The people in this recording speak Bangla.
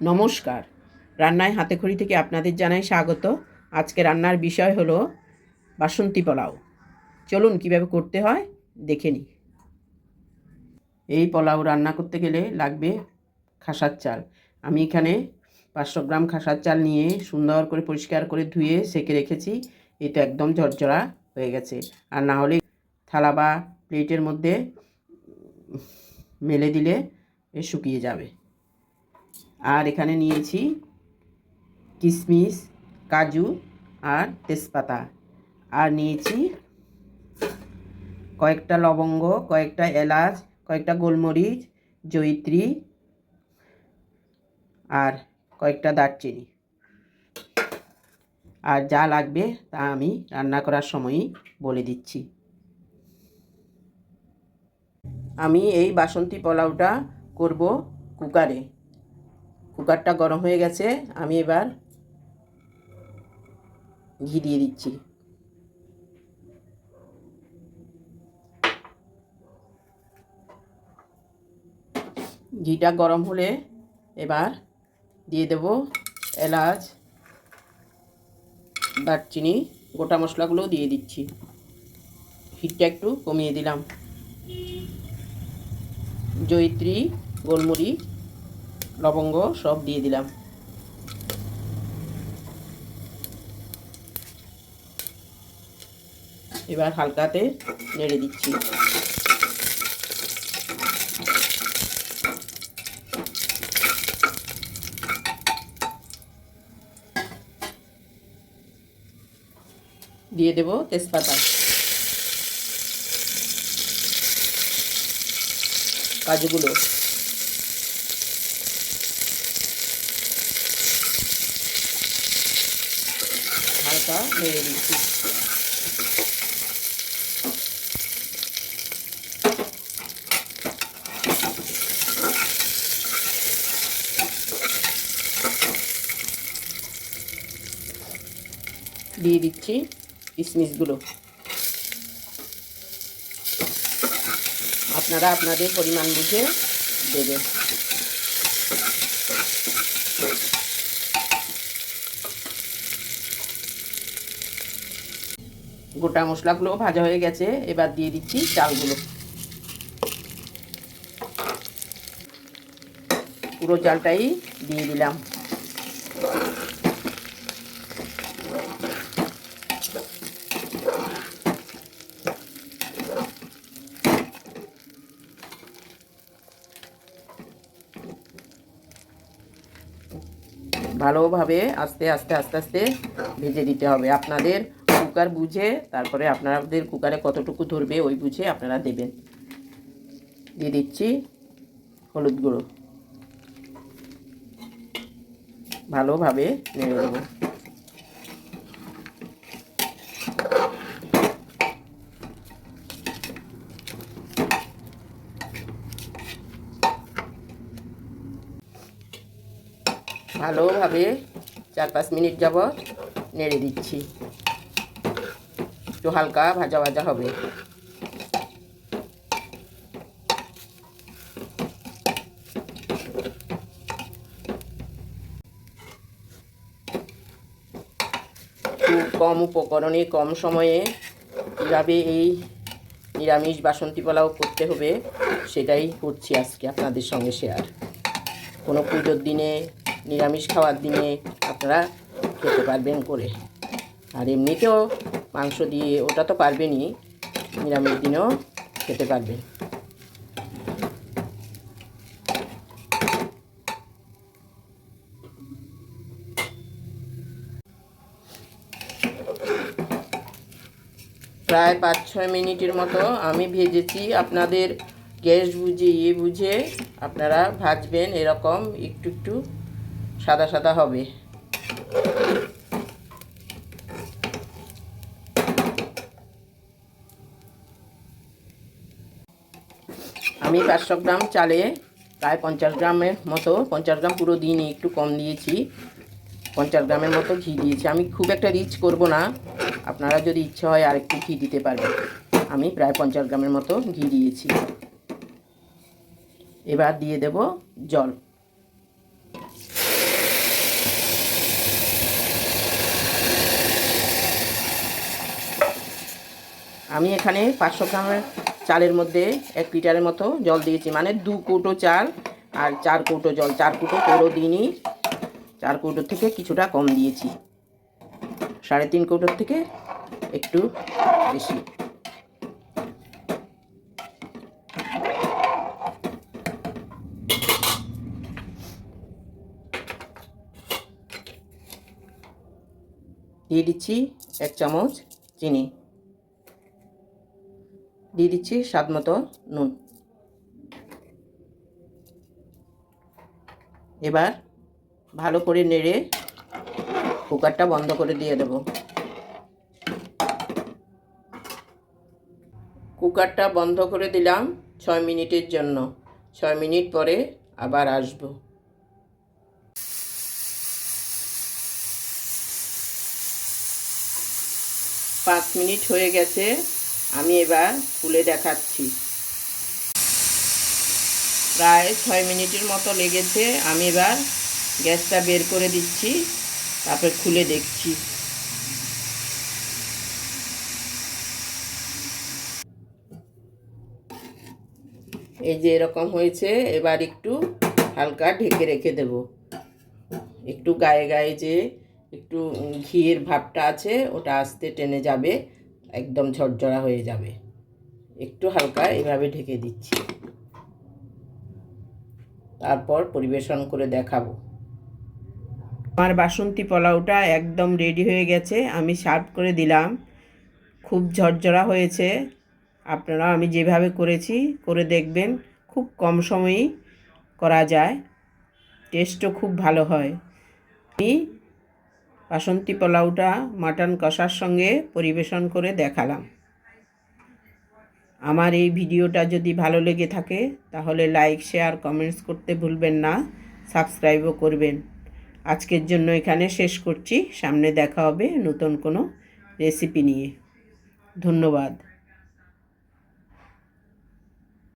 নমস্কার। রান্নায় হাতে খড়ি থেকে আপনাদের জানাই স্বাগত। আজকে রান্নার বিষয় হলো বাসন্তী পোলাও। চলুন কীভাবে করতে হয়, দেখে নিই। এই পোলাও রান্না করতে গেলে লাগবে খাসার চাল। আমি এখানে পাঁচশো গ্রাম খাসার চাল নিয়ে সুন্দর করে পরিষ্কার করে ধুয়ে সেকে রেখেছি। তো একদম ঝরঝরা হয়ে গেছে। আর না হলে থালা বা প্লেটের মধ্যে মেলে দিলে এ শুকিয়ে যাবে। আর এখানে নিয়েছি কিশমিশ কাজু আর তেজপাতা। আর নিয়েছি কয়েকটা লবঙ্গ, কয়েকটা এলাচ, কয়েকটা গোলমরিচ, জয়িত্রী আর কয়েকটা দারচিনি। আর যা লাগবে তা আমি রান্না করার সময়ই বলে দিচ্ছি। আমি এই বাসন্তী পোলাওটা করব কুকারে। কুকারটা গরম হয়ে গেছে, আমি এবার ঘি দিয়ে দিচ্ছি। ঘিটা গরম হলে এবার দিয়ে দেব এলাচ, দারচিনি, গোটা মশলাগুলো দিয়ে দিচ্ছি। হিটটা একটু কমিয়ে দিলাম। জয়িত্রী, গোলমরিচ লবঙ্গ সব দিয়ে দিলাম। এবার হালকাতে নেড়ে দিচ্ছি। দিয়ে দেব তেজপাতা। কাজুগুলো হালকা নেড়ে দিচ্ছি দিয়ে দিচ্ছি কিশমিশগুলো আপনারা আপনাদের পরিমাণ বুঝে দেবেন। গোটা মশলাগুলো ভাজা হয়ে গেছে, এবার দিয়ে দিচ্ছি চালগুলো। পুরো চালটাই দিয়ে দিলাম। ভালোভাবে আস্তে আস্তে আস্তে আস্তে ভেজে দিতে হবে। আপনাদের কুকার বুঝে, তারপরে আপনাদের কুকারে কতটুকু ধরবে ওই বুঝে আপনারা দেবেন। দিয়ে দিচ্ছি হলুদ গুঁড়ো। ভালোভাবে নেড়ে দেবো। ভালোভাবে চার পাঁচ মিনিট যাবৎ নেড়ে দিচ্ছি। একটু হালকা ভাজা ভাজা হবে। খুব কম উপকরণে, কম সময়ে কীভাবে এই নিরামিষ বাসন্তী পোলাও করতে হবে সেটাই করছি আজকে আপনাদের সঙ্গে শেয়ার কোনো পুজোর দিনে, নিরামিষ খাওয়ার দিনে আপনারা খেতে পারবেন করে। আর এমনিতেও মাংস দিয়ে ওটা তো পারবেনই, নিরামিষ দিনেও খেতে পারবেন। প্রায় পাঁচ ছয় মিনিটের মতো আমি ভেজেছি। আপনাদের গ্যাস বুঝে ইয়ে বুঝে আপনারা ভাজবেন, এরকম একটু একটু সাদা সাদা হবে। আমি পাঁচশো গ্রাম চালে প্রায় পঞ্চাশ গ্রামের মতো, পঞ্চাশ গ্রাম পুরো দিইনি, একটু কম দিয়েছি। পঞ্চাশ গ্রামের মতো ঘি দিয়েছি। আমি খুব একটা রিচ করব না। আপনারা যদি ইচ্ছে হয় আর একটু ঘি দিতে পারবেন। আমি প্রায় পঞ্চাশ গ্রামের মতো ঘি দিয়েছি। এবার দিয়ে দেব জল। আমি এখানে পাঁচশো গ্রামের চালের মধ্যে এক লিটারের মতো জল দিয়েছি। মানে দু কৌটো চাল আর চার কৌটো জল। চার কৌটো পুরো দিনই চার কৌটোর থেকে কিছুটা কম দিয়েছি। সাড়ে তিন কৌটোর থেকে একটু বেশি। দিয়ে দিচ্ছি এক চামচ চিনি। দিয়ে দিচ্ছি স্বাদ মতো নুন। এবার ভালো করে নেড়ে কুকারটা বন্ধ করে দিয়ে দেব। কুকারটা বন্ধ করে দিলাম ছয় মিনিটের জন্য। ছয় মিনিট পরে আবার আসব। পাঁচ মিনিট হয়ে গেছে। আমি এবার খুলে দেখাচ্ছি। প্রায় ছয় মিনিটের মতো লেগেছে। আমি এবার গ্যাসটা বের করে দিচ্ছি, তারপর খুলে দেখছি। এই যে এরকম হয়েছে, এবার একটু হালকা ঢেকে রেখে দেব। একটু গায়ে গায়ে যে একটু ঘিয়ের ভাবটা আছে, ওটা আস্তে টেনে যাবে। একদম ঝরঝরা হয়ে যাবে। একটু হালকা এভাবে ঢেকে দিচ্ছি। তারপর পরিবেশন করে দেখাবো। আমার বাসন্তী পোলাওটা একদম রেডি হয়ে গেছে। আমি সার্ভ করে দিলাম। খুব ঝরঝরা হয়েছে। আপনারা আমি যেভাবে করেছি, করে দেখবেন। খুব কম সময়েই করা যায়। টেস্টও খুব ভালো হয়। আমি বাসন্তী পোলাওটা মাটন কষার সঙ্গে পরিবেশন করে দেখালাম। আমার এই ভিডিওটা যদি ভালো লেগে থাকে, তাহলে লাইক, শেয়ার, কমেন্টস করতে ভুলবেন না। সাবস্ক্রাইবও করবেন। আজকের জন্য এখানে শেষ করছি। সামনে দেখা হবে নতুন কোনো রেসিপি নিয়ে। ধন্যবাদ।